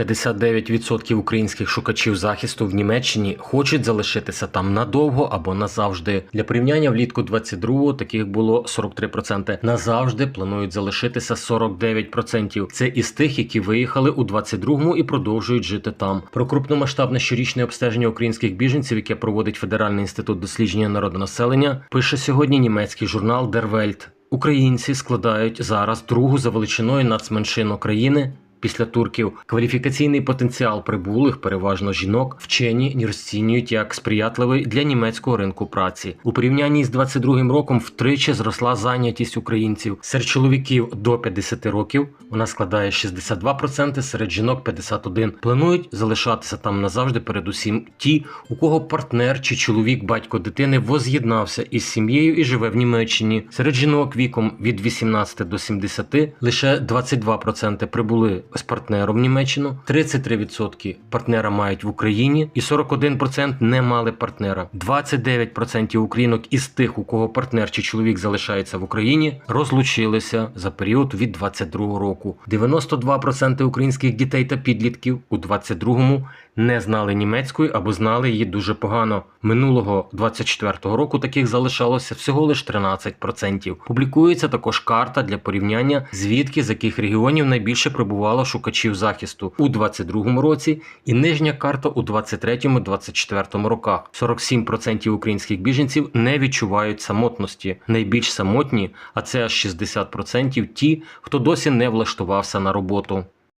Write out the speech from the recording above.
59% українських шукачів захисту в Німеччині хочуть залишитися там надовго або назавжди. Для порівняння влітку 22-го таких було 43%. Назавжди планують залишитися 49%. Це із тих, які виїхали у 22-му і продовжують жити там. Про крупномасштабне щорічне обстеження українських біженців, яке проводить Федеральний інститут дослідження народонаселення, пише сьогодні німецький журнал Welt. Українці складають зараз другу за величиною нацменшину країни. Після турків кваліфікаційний потенціал прибулих, переважно жінок, вчені розцінюють як сприятливий для німецького ринку праці. У порівнянні з 22-м роком втричі зросла зайнятість українців. Серед чоловіків до 50 років вона складає 62%, серед жінок 51%. Планують залишатися там назавжди. Передусім ті, у кого партнер чи чоловік, батько дитини воз'єднався із сім'єю і живе в Німеччині. Серед жінок віком від 18 до 70 лише 22% прибули з партнером Німеччину, 33% партнера мають в Україні, і 41% не мали партнера. 29% українок із тих, у кого партнер чи чоловік залишається в Україні, розлучилися за період від 22 року. 92% українських дітей та підлітків у 22-му не знали німецької або знали її дуже погано. Минулого 24-го року таких залишалося всього лише 13%. Публікується також карта для порівняння, звідки з яких регіонів найбільше прибувало шукачів захисту у 22-му році, і нижня карта у 23-24 роках. 47% українських біженців не відчувають самотності. Найбільш самотні, а це аж 60% ті, хто досі не влаштувався на роботу.